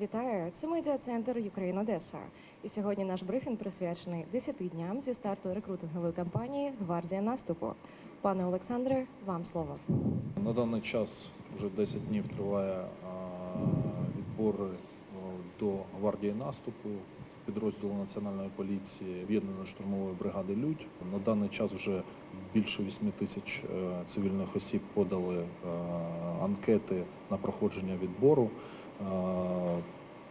Вітаю! Це медіа-центр Україн Одеса. І сьогодні наш брифінг присвячений 10 дням зі старту рекрутингової кампанії Гвардія наступу. Пане Олександре, вам слово. На даний час вже 10 днів триває відбори до гвардії наступу підрозділу Національної поліції об'єднаної штурмової бригади Людь. На даний час вже більше 8 тисяч е, цивільних осіб подали е, анкети на проходження відбору.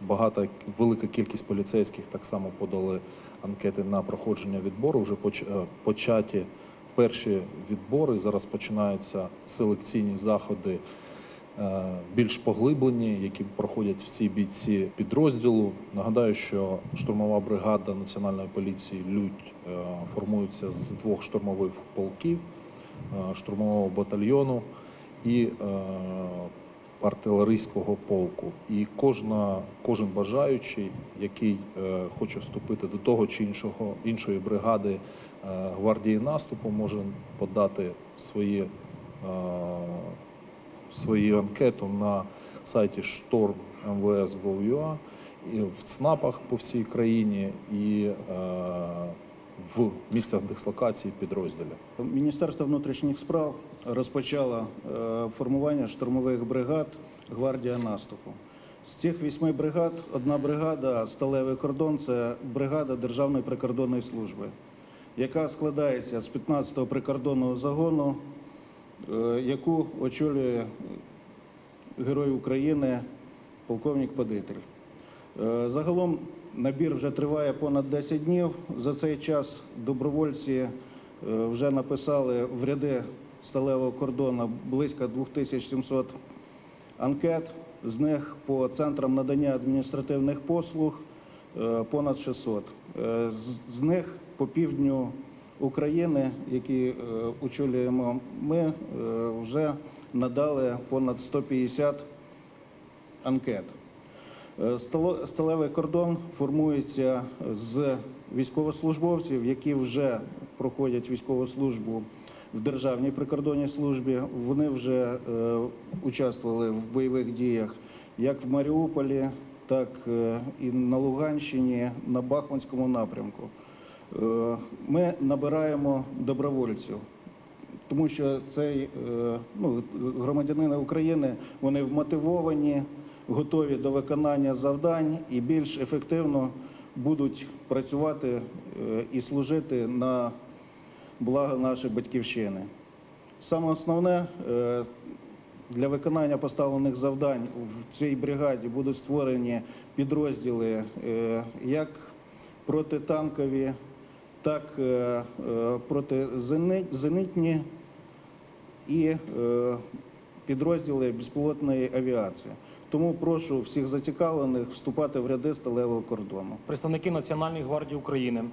Багата велика кількість поліцейських так само подали анкети на проходження відбору. Вже е, початі перші відбори. Зараз починаються селекційні заходи е, більш поглиблені, які проходять всі бійці підрозділу. Нагадаю, що штурмова бригада національної поліції Людь е, формується з двох штурмових полків, штурмового батальйону і артилерійського полку. І кожна, кожен бажаючий, який е, хоче вступити до того чи іншого іншої бригади е, гвардії наступу, може подати свої, е, свою анкету на сайті Шторм МВС.gov.ua і в ЦНАПах по всій країні і е, в місцях дислокації підрозділів. Міністерство внутрішніх справ розпочало е, формування штурмових бригад гвардія наступу. З цих вісьми бригад одна бригада сталевий кордон це бригада Державної прикордонної служби, яка складається з 15-го прикордонного загону, е, яку очолює Герой України полковник Падитель. Е, Загалом набір вже триває понад 10 днів. За цей час добровольці е, вже написали в ряди сталевого кордону близько 2700 анкет. З них по центрам надання адміністративних послуг е, понад 600. Е, з- них по півдню України, які очолюємо ми, вже надали понад 150 анкет. Е, Сталевий кордон формується з військовослужбовців, які вже проходять військову службу в Державній прикордонній службі. Вони вже е, участвували в бойових діях як в Маріуполі, так е, і на Луганщині, на Бахмутському напрямку. Ми набираємо добровольців тому що цей ну, громадянини України вони вмотивовані, готові до виконання завдань і більш ефективно будуть працювати е, і служити на благо нашої батьківщини. Саме основне е, для виконання поставлених завдань в цій бригаді будуть створені підрозділи е, як протитанкові, так протизенитні і підрозділи безпілотної авіації. Тому прошу всіх зацікавлених вступати в ряди сталевого кордону. Представники Національної гвардії України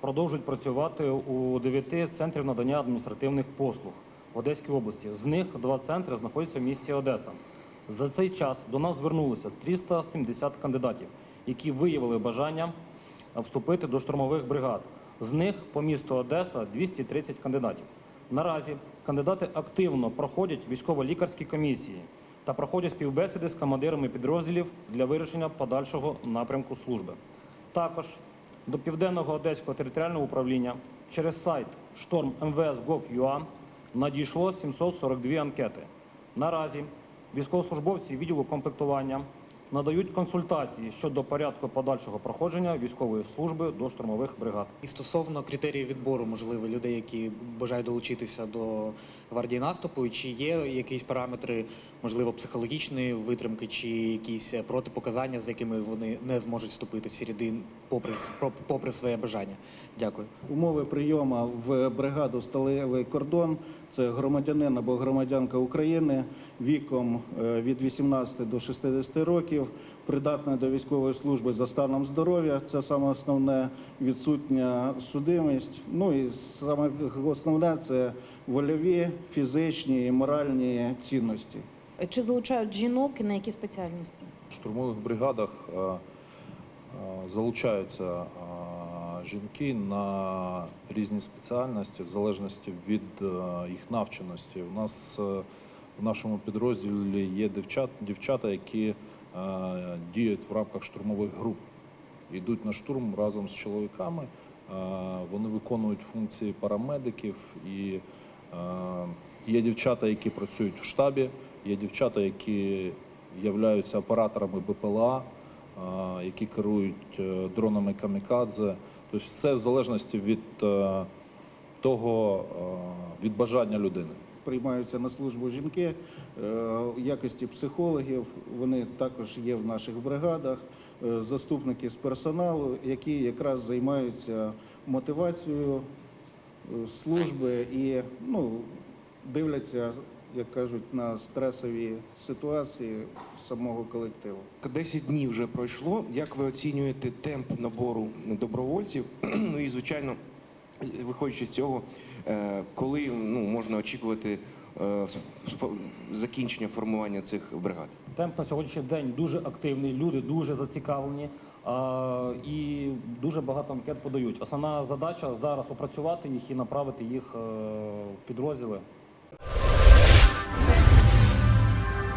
продовжують працювати у 9 центрів надання адміністративних послуг в Одеській області. З них два центри знаходяться в місті Одеса. За цей час до нас звернулося 370 кандидатів, які виявили бажання вступити до штурмових бригад. З них по місту Одеса 230 кандидатів. Наразі кандидати активно проходять військово-лікарські комісії та проходять співбесіди з командирами підрозділів для вирішення подальшого напрямку служби. Також до Південного Одеського територіального управління через сайт шторммвс.gov.ua надійшло 742 анкети. Наразі військовослужбовці відділу комплектування надають консультації щодо порядку подальшого проходження військової служби до штурмових бригад. І стосовно критеріїв відбору, можливо, людей, які бажають долучитися до гвардії наступу, чи є якісь параметри, можливо, психологічної витримки, чи якісь протипоказання, з якими вони не зможуть вступити в ці ряди, попри, попри своє бажання? Дякую. Умови прийому в бригаду сталевий кордон це громадянин або громадянка України віком е, від 18 до 60 років, придатна до військової служби за станом здоров'я. Це саме основне відсутня судимість. Ну і саме основне це вольові, фізичні і моральні цінності. Чи залучають жінок і на які спеціальності? В штурмових бригадах е, е, залучаються жінки на спеціальності в залежності від е, їх навченості. У нас е, в нашому підрозділі є дівчат, дівчата, які е, діють в рамках штурмових груп. Йдуть на штурм разом з чоловіками. Вони виконують функції парамедиків і є дівчата, які працюють в штабі, є дівчата, які являються операторами БПЛА, які керують дронами камікадзе. Тобто все в залежності від е, того, е, від бажання людини. Приймаються на службу жінки е, в якості психологів. Вони також є в наших бригадах, е, заступники з персоналу, які якраз займаються мотивацією е, служби і ну, дивляться, як кажуть, на стресові ситуації самого колективу. 10 днів вже пройшло. Як ви оцінюєте темп набору добровольців? Ну і звичайно, виходячи з цього, е, коли ну, можна очікувати е, закінчення формування цих бригад? Темп на сьогоднішній день дуже активний, люди дуже зацікавлені а, і дуже багато анкет подають. Основна задача зараз опрацювати їх і направити їх е, в підрозділи